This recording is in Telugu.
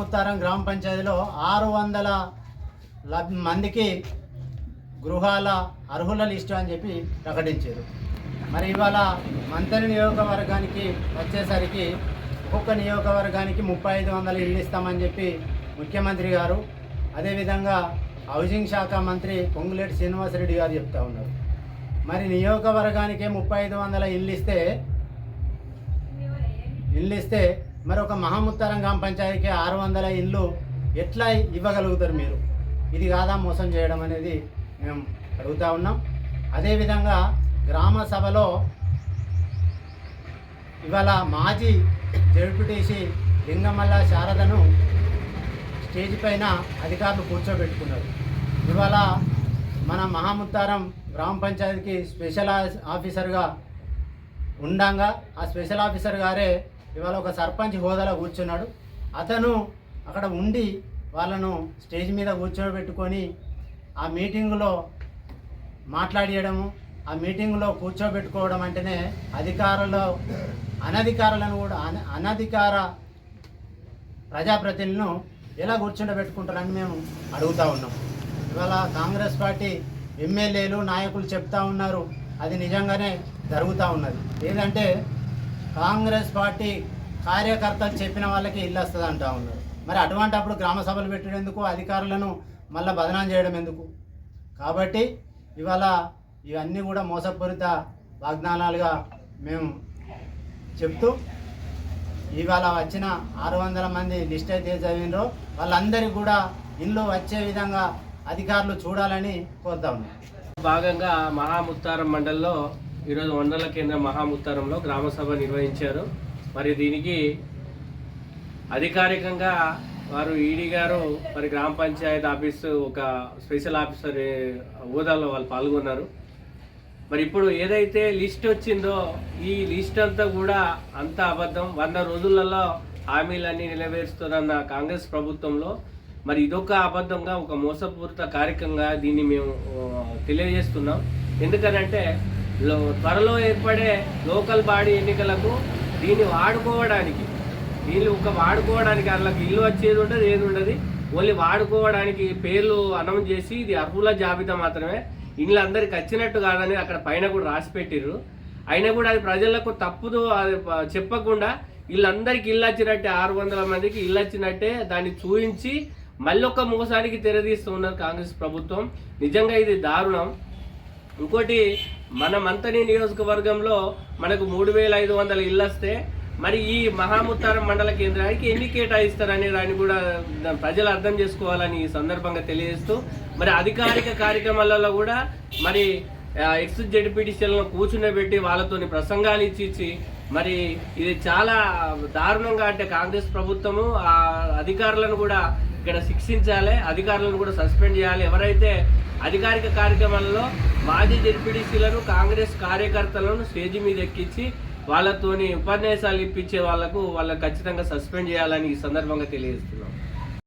ముత్తారం గ్రామ పంచాయతీలో ఆరు వందల లబ్ మందికి గృహాల అర్హుల లిస్టు అని చెప్పి ప్రకటించారు. మరి ఇవాళ మంత్రి నియోజకవర్గానికి వచ్చేసరికి ఒక్కొక్క నియోజకవర్గానికి ముప్పై ఐదు వందల ఇల్లు ఇస్తామని చెప్పి ముఖ్యమంత్రి గారు అదేవిధంగా హౌసింగ్ శాఖ మంత్రి పొంగులేటి శ్రీనివాసరెడ్డి గారు చెప్తా ఉన్నారు. మరి నియోజకవర్గానికే ముప్పై ఐదు వందల ఇల్లు ఇస్తే ఇల్లు ఇస్తే మరి ఒక మహాముత్తారం గ్రామ పంచాయతీకి ఆరు వందల ఇల్లు ఎట్లా ఇవ్వగలుగుతారు మీరు? ఇది కాదా మోసం చేయడం అనేది మేము అడుగుతూ ఉన్నాం. అదేవిధంగా గ్రామ సభలో ఇవాళ మాజీ జడ్పీటీసీ లింగమల్ల శారదను స్టేజ్ పైన అధికారులు కూర్చోబెట్టుకున్నారు. ఇవాళ మన మహాముత్తారం గ్రామ పంచాయతీకి స్పెషల్ ఆఫీసర్గా ఉండంగా ఆ స్పెషల్ ఆఫీసర్ గారే ఇవాళ ఒక సర్పంచ్ హోదాలో కూర్చున్నాడు. అతను అక్కడ ఉండి వాళ్ళను స్టేజ్ మీద కూర్చోబెట్టుకొని ఆ మీటింగులో మాట్లాడియడము ఆ మీటింగ్లో కూర్చోబెట్టుకోవడం అంటేనే అధికారులు అనధికారులను కూడా అన అనధికార ప్రజాప్రతినిధులను ఎలా కూర్చుండబెట్టుకుంటారని మేము అడుగుతూ ఉన్నాం. ఇవాళ కాంగ్రెస్ పార్టీ ఎమ్మెల్యేలు నాయకులు చెప్తా ఉన్నారు. అది నిజంగానే జరుగుతూ ఉన్నది. ఏదంటే కాంగ్రెస్ పార్టీ కార్యకర్తలు చెప్పిన వాళ్ళకి ఇల్లు వస్తుంది అంటా ఉన్నారు. మరి అటువంటి అప్పుడు గ్రామ సభలు పెట్టేందుకు అధికారులను మళ్ళీ బదనాం చేయడం ఎందుకు? కాబట్టి ఇవాళ ఇవన్నీ కూడా మోసపూరిత వాగ్దానాలుగా మేము చెప్తూ ఇవాళ వచ్చిన ఆరు వందల మంది లిస్ట్ అయితే చదివినరో వాళ్ళందరికీ కూడా ఇల్లు వచ్చే విధంగా అధికారులు చూడాలని కోరుతా ఉన్నాం. భాగంగా మహాముత్తారం మండలిలో ఈరోజు మండల కేంద్ర మహాముత్తారంలో గ్రామసభ నిర్వహించారు. మరి దీనికి అధికారికంగా వారు ఈడీ గారు మరి గ్రామ పంచాయతీ ఆఫీసు ఒక స్పెషల్ ఆఫీసర్ హోదాలో వాళ్ళు పాల్గొన్నారు. మరి ఇప్పుడు ఏదైతే లిస్ట్ వచ్చిందో ఈ లిస్ట్ అంతా కూడా అంత అబద్ధం. వంద రోజులలో హామీలన్నీ నెరవేరుస్తున్న కాంగ్రెస్ ప్రభుత్వంలో. మరి ఇదొక అబద్ధంగా ఒక మోసపూరిత కార్యక్రమంగా దీన్ని మేము తెలియజేస్తున్నాం. ఎందుకనంటే త్వరలో ఏర్పడే లోకల్ బాడీ ఎన్నికలకు దీన్ని వాడుకోవడానికి వీళ్ళు ఒక వాడుకోవడానికి వాళ్ళకి ఇల్లు వచ్చేది ఉండదు ఏది ఉండదు. ఓన్లీ వాడుకోవడానికి పేర్లు అనౌన్స్ చేసి ఇది అర్హుల జాబితా మాత్రమే. ఇల్లు అందరికి వచ్చినట్టు కాదని అక్కడ పైన కూడా రాసి పెట్టిర్రు. అయినా కూడా అది ప్రజలకు తప్పుదు అది చెప్పకుండా వీళ్ళందరికీ ఇల్లు వచ్చినట్టే ఆరు వందల మందికి ఇల్లు వచ్చినట్టే దాన్ని చూపించి మళ్ళీ ఒక మోసానికి తెరదీస్తూ ఉన్నారు కాంగ్రెస్ ప్రభుత్వం. నిజంగా ఇది దారుణం. ఇంకోటి మన మంతని నియోజకవర్గంలో మనకు మూడు వేల ఐదు వందల ఇల్లు వస్తే మరి ఈ మహాముత్తారం మండల కేంద్రానికి ఎన్ని కేటాయిస్తారనే దాన్ని కూడా ప్రజలు అర్థం చేసుకోవాలని ఈ సందర్భంగా తెలియజేస్తూ మరి అధికారిక కార్యక్రమాలలో కూడా మరి ఎక్స్ జడ్పీటీసీలను కూర్చుండబెట్టి వాళ్ళతోని ప్రసంగాలు ఇచ్చి ఇచ్చి మరి ఇది చాలా దారుణంగా అంటే కాంగ్రెస్ ప్రభుత్వము ఆ అధికారులను కూడా ఇక్కడ శిక్షించాలి అధికారులను కూడా సస్పెండ్ చేయాలి. ఎవరైతే అధికారిక కార్యక్రమంలో మాజీ జెడ్పీడీసీలను కాంగ్రెస్ కార్యకర్తలను స్టేజ్ మీద ఎక్కించి వాళ్ళతోని ఉపన్యాసాలు ఇప్పించే వాళ్ళకు వాళ్ళకి ఖచ్చితంగా సస్పెండ్ చేయాలని ఈ సందర్భంగా తెలియజేస్తున్నాం.